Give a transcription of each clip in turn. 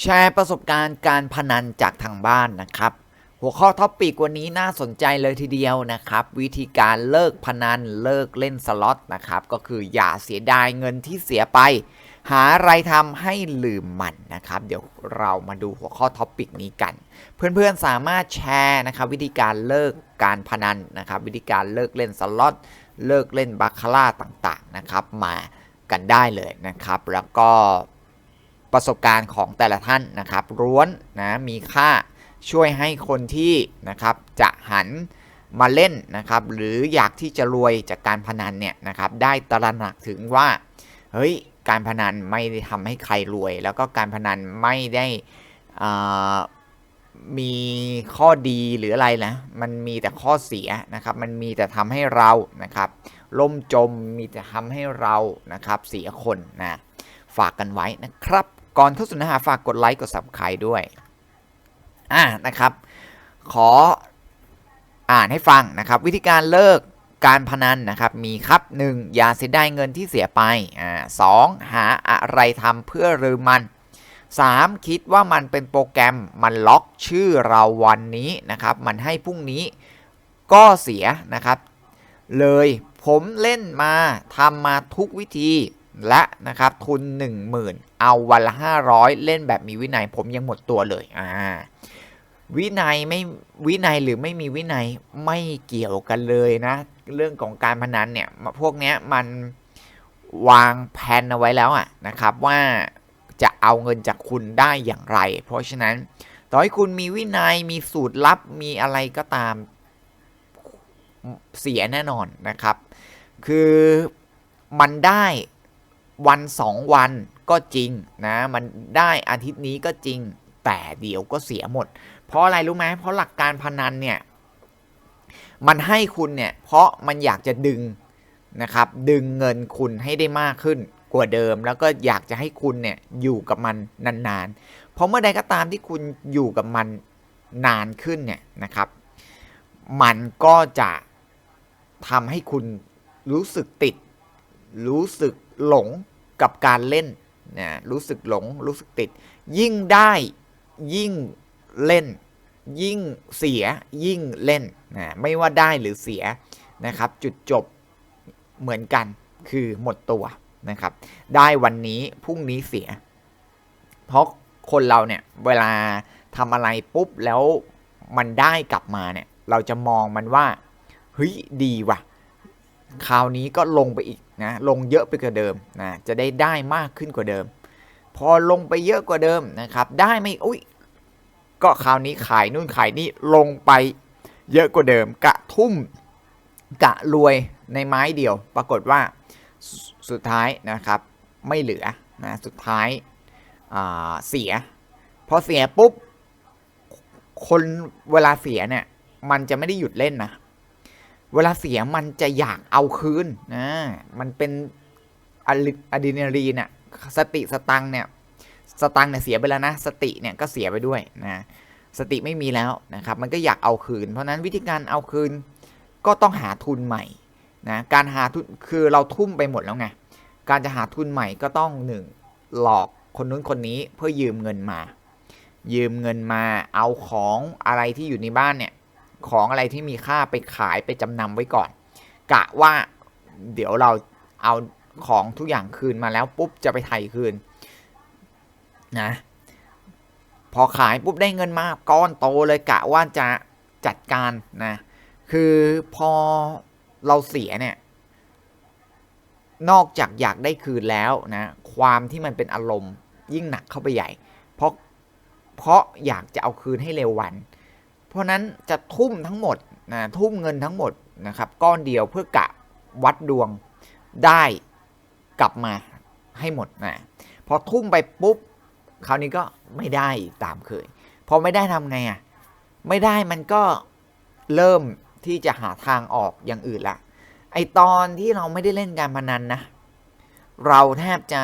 แชร์ประสบการณ์การพนันจากทางบ้านนะครับ หัวข้อท็อปปิกวันนี้น่าสนใจเลยทีเดียวนะครับ วิธีการเลิกพนันเลิกเล่นสล็อตนะครับ ก็คืออย่าเสียดายเงินที่เสียไป หาอะไรทำให้ลืมมันนะครับ เดี๋ยวเรามาดูหัวข้อท็อปปิกนี้กัน เพื่อนๆสามารถแชร์นะครับวิธีการเลิกการพนันนะครับ วิธีการเลิกเล่นสล็อตเลิกเล่นบาคาร่าต่างๆนะครับ มากันได้เลยนะครับ แล้วก็ ประสบการณ์ของแต่ละท่านนะครับล้วนนะมีค่าช่วยให้คนที่นะครับจะหันมาเล่นนะครับ หรืออยากที่จะรวยจากการพนันเนี่ยนะครับ ได้ตระหนักถึงว่าเฮ้ยการพนันไม่ได้ทำให้ใครรวย แล้วก็การพนันไม่ได้อ่ามีข้อดีหรืออะไรนะ มันมีแต่ข้อเสียนะครับ มันมีแต่ทำให้เรานะครับ ล่มจมมีแต่ทำให้เรานะครับเสียคนนะฝากกันไว้นะครับ ก่อนเข้าสู่เนื้อหาฝากกดไลค์กด subscribe ด้วยอ่านะครับ ขออ่านให้ฟังนะครับ วิธีการเลิกการพนันนะครับ มีครับ 1. อย่าเสียดายเงินที่เสียไปอ่าสองหาอะไรทำเพื่อลืมมัน 3. คิดว่ามันเป็นโปรแกรมมันล็อกชื่อเราวันนี้นะครับ มันให้พรุ่งนี้ก็เสียนะครับ เลยผมเล่นมาทำมาทุกวิธี และนะครับทุน 10,000 เอาวันละ 500 เล่นแบบมีวินัยผมยังหมดตัวเลยอ่าวินัยไม่วินัยหรือไม่มีวินัยไม่เกี่ยวกันเลยนะ เรื่องของการพนันเนี่ยพวกเนี้ยมันวางแผนเอาไว้แล้วอะนะครับว่าจะเอาเงินจากคุณได้อย่างไร เพราะฉะนั้นต่อให้คุณมีวินัยมีสูตรลับมีอะไรก็ตามเสียแน่นอนนะครับ คือมันได้ วันสองวันก็จริงนะมันได้อาทิตย์นี้ก็จริงแต่เดี๋ยวก็เสียหมด เพราะอะไรรู้ไหมเพราะหลักการพนันเนี่ยมันให้คุณเนี่ยเพราะมันอยากจะดึงนะครับดึงเงินคุณให้ได้มากขึ้นกว่าเดิม แล้วก็อยากจะให้คุณเนี่ยอยู่กับมันนานๆ เพราะเมื่อใดก็ตามที่คุณอยู่กับมันนานขึ้นเนี่ยนะครับ มันก็จะทำให้คุณรู้สึกติด รู้สึกหลง กับการเล่นนะรู้สึกหลงรู้สึกติด ยิ่งได้ยิ่งเล่น ยิ่งเสียยิ่งเล่นนะไม่ว่าได้หรือเสียนะครับ จุดจบเหมือนกันคือหมดตัวนะครับ ได้วันนี้พรุ่งนี้เสีย เพราะคนเราเนี่ยเวลาทำอะไรปุ๊บแล้วมันได้กลับมาเนี่ย เราจะมองมันว่าเฮ้ยดีว่ะ คราวนี้ก็ลงไปอีก นะลงเยอะไปกว่าเดิมนะจะได้ได้มากขึ้นกว่าเดิม พอลงไปเยอะกว่าเดิมนะครับได้ไม่อุ้ยก็คราวนี้ขายนู่นขายนี่ลงไปเยอะกว่าเดิม กะทุ่มกะรวยในไม้เดียว ปรากฏว่าสสุดท้ายนะครับไม่เหลือนะสุดท้ายเสีย พอเสียปุ๊บ คนเวลาเสียเนี่ย มันจะไม่ได้หยุดเล่นนะ เวลาเสียมันจะอยากเอาคืนนะ มันเป็นอะดรีนาลีนเนี่ยสติสตังเนี่ยสตังเนี่ยเสียไปแล้วนะ สติเนี่ยก็เสียไปด้วยนะสติไม่มีแล้วนะครับมันก็อยากเอาคืน เพราะนั้นวิธีการเอาคืนก็ต้องหาทุนใหม่นะการหาทุนคือเราทุ่มไปหมดแล้วไงการจะหาทุนใหม่ก็ต้องหนึ่งหลอกคนนู้นคนนี้เพื่อยืมเงินมา ยืมเงินมาเอาของอะไรที่อยู่ในบ้านเนี่ย ของอะไรที่มีค่าไปขายไปจำนำไว้ก่อน กะว่าเดี๋ยวเราเอาของทุกอย่างคืนมาแล้วปุ๊บจะไปไถ่คืนนะพอขายปุ๊บได้เงินมาก้อนโตเลยกะว่าจะจัดการนะคือพอเราเสียเนี่ยนอกจากอยากได้คืนแล้วนะความที่มันเป็นอารมณ์ยิ่งหนักเข้าไปใหญ่ เพราะเพราะอยากจะเอาคืนให้เร็ววันเราะนั้นจะทุ่มทั้งหมดนะทุ่มเงินทั้งหมดนะครับก้อนเดียวเพื่อกะวัดดวงได้กลับมาให้หมดนะพอทุ่มไปปุ๊บคราวนี้ก็ไม่ได้ตามเคย พอไม่ได้ทำไงอะไม่ได้มันก็เริ่มที่จะหาทางออกอย่างอื่นละไอตอนที่เราไม่ได้เล่นการพนันนะ เราแทบจะ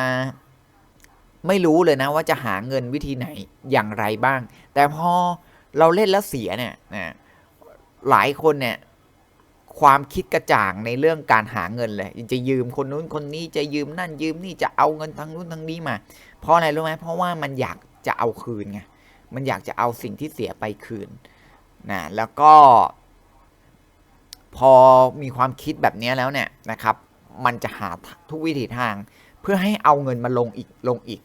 ไม่รู้เลยนะว่าจะหาเงินวิธีไหนอย่างไรบ้าง แต่พอ เราเล่นแล้วเสียเนี่ยนะหลายคนเนี่ยความคิดกระจ่างในเรื่องการหาเงินเลย จะยืมคนนู้นคนนี้จะยืมนั่นยืมนี่จะเอาเงินทางนู้นทางนี้มา เพราะอะไรรู้ไหมเพราะว่ามันอยากจะเอาคืนไงมันอยากจะเอาสิ่งที่เสียไปคืนนะแล้วก็ พอมีความคิดแบบนี้แล้วเนี่ยนะครับ มันจะหาทุกวิถีทาง เพื่อให้เอาเงินมาลงอีกลงอีก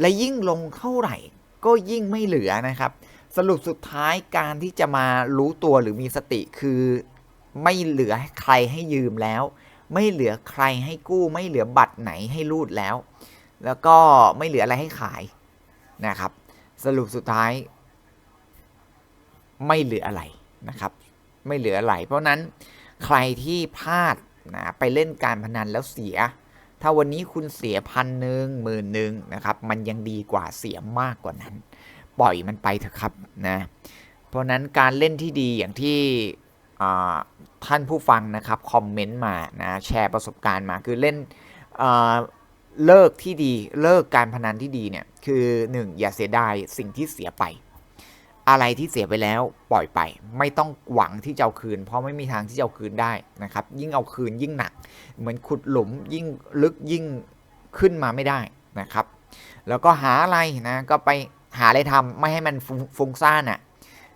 และยิ่งลงเท่าไหร่ ก็ยิ่งไม่เหลือนะครับ สรุปสุดท้ายการที่จะมารู้ตัวหรือมีสติคือไม่เหลือใครให้ยืมแล้ว ไม่เหลือใครให้กู้ ไม่เหลือบัตรไหนให้รูดแล้ว แล้วก็ไม่เหลืออะไรให้ขายนะครับ สรุปสุดท้าย ไม่เหลืออะไรนะครับ ไม่เหลืออะไร เพราะนั้นใครที่พลาดนะไปเล่นการพนันแล้วเสีย ถ้าวันนี้คุณเสียพันหนึ่งหมื่นหนึ่งนะครับ มันยังดีกว่าเสียมากกว่านั้น ปล่อยมันไปเถอะครับนะเพราะนั้นการเล่นที่ดีอย่างที่ท่านผู้ฟังนะครับคอมเมนต์มานะแชร์ประสบการณ์มาคือเล่นเเลิกที่ดีเลิกการพนันที่ดีเนี่ยคือ 1. อย่าเสียดายสิ่งที่เสียไป อะไรที่เสียไปแล้วปล่อยไป ไม่ต้องหวังที่จะเอาคืน เพราะไม่มีทางที่จะเอาคืนได้นะครับ ยิ่งเอาคืนยิ่งหนัก เหมือนขุดหลุมยิ่งลึกยิ่งขึ้นมาไม่ได้นะครับ แล้วก็หาอะไรนะก็ไป หาอะไรทำไม่ให้มันฟุ้งซ่านอะ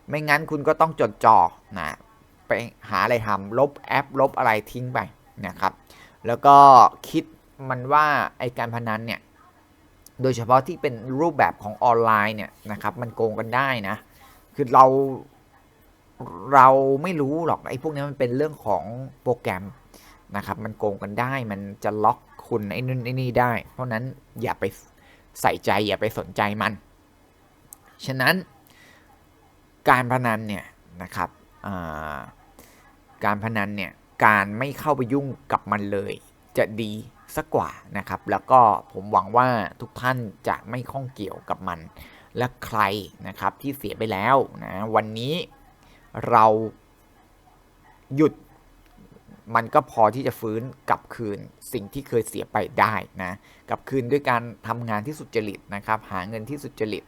ไม่งั้นคุณก็ต้องจดจ่อนะไปหาอะไรทำลบแอปลบอะไรทิ้งไปนะครับ แล้วก็คิดมันว่าไอการพนันเนี่ยโดยเฉพาะที่เป็นรูปแบบของออนไลน์เนี่ยนะครับมันโกงกันได้นะคือเราเราไม่รู้หรอกไอ้พวกนี้มันเป็นเรื่องของโปรแกรมนะครับ มันโกงกันได้มันจะล็อกคุณไอ้นู่นไอ้นี่ได้ เพราะนั้นอย่าไปใส่ใจอย่าไปสนใจมัน ฉะนั้นการพนันเนี่ยนะครับการพนันเนี่ยการไม่เข้าไปยุ่งกับมันเลย จะดีสักกว่านะครับ แล้วก็ผมหวังว่าทุกท่านจะไม่ข้องเกี่ยวกับมัน และใครนะครับที่เสียไปแล้วนะวันนี้เราหยุดมันก็พอที่จะฟื้นกลับคืนสิ่งที่เคยเสียไปได้นะกลับคืนด้วยการทำงานที่สุจริตนะครับ หาเงินที่สุจริต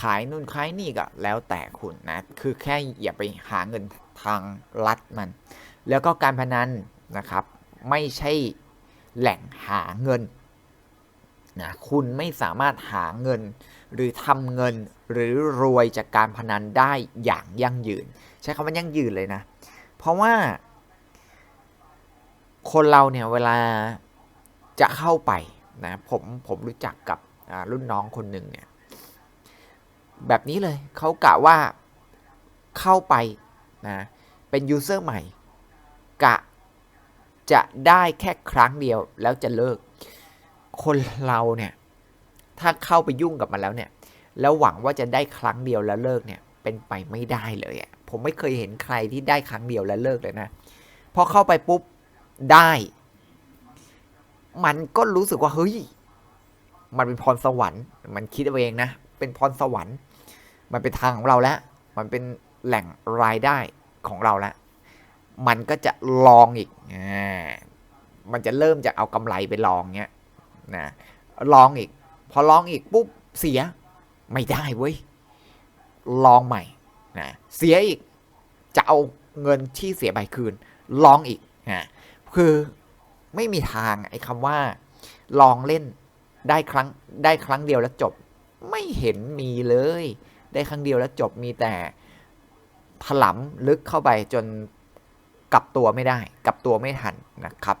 ขายนู่นขายนี่ก็แล้วแต่คุณนะ คือแค่อย่าไปหาเงินทางลัดมัน แล้วก็การพนันนะครับ ไม่ใช่แหล่งหาเงินนะคุณไม่สามารถหาเงิน หรือทำเงินหรือรวยจากการพนันได้อย่างยั่งยืน ใช้คำว่ายั่งยืนเลยนะ เพราะว่า คนเราเนี่ยเวลาจะเข้าไปนะผมผมรู้จักกับ รุ่นน้องคนหนึ่งเนี่ยแบบนี้เลยเขากะว่าเข้าไปนะเป็นยูเซอร์ใหม่ กะจะได้แค่ครั้งเดียวแล้วจะเลิก คนเราเนี่ยถ้าเข้าไปยุ่งกับมันแล้วเนี่ยแล้วหวังว่าจะได้ครั้งเดียวแล้วเลิกเนี่ยเป็นไปไม่ได้เลยอะผมไม่เคยเห็นใครที่ได้ครั้งเดียวแล้วเลิกเลยนะพอเข้าไปปุ๊บได้ มันก็รู้สึกว่าเฮ้ย มันเป็นพรสวรรค์ มันคิดเอาเองนะ เป็นพรสวรรค์ มันเป็นทางของเราแล้ว มันเป็นแหล่งรายได้ของเราแล้ว มันก็จะลองอีกอมันจะเริ่มจากเอากำไรไปลองเงี้ยนะลองอีก พอลองอีกปุ๊บเสียไม่ได้เว้ย ลองใหม่นะเสียอีกจะเอาเงินที่เสียไปคืน ลองอีกนะคือไม่มีทางไอ้คำว่า ลองเล่น ได้ครั้งได้ครั้งเดียวแล้วจบ ไม่เห็นมีเลย ได้ครั้งเดียวแล้วจบมีแต่ถลำลึกเข้าไปจนกลับตัวไม่ได้กลับตัวไม่ทันนะครับ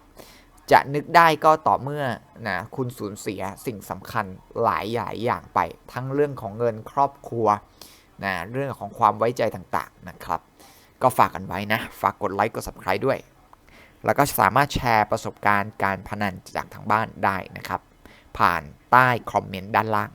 จะนึกได้ก็ต่อเมื่อนะคุณสูญเสียสิ่งสำคัญหลายหลายอย่างไป ทั้งเรื่องของเงินครอบครัวนะเรื่องของความไว้ใจต่างๆนะครับ ก็ฝากกันไว้นะ ฝากกดไลค์กด subscribe ด้วย แล้วก็สามารถแชร์ประสบการณ์การพนันจากทางบ้านได้นะครับ ผ่านใต้คอมเมนต์ด้านล่าง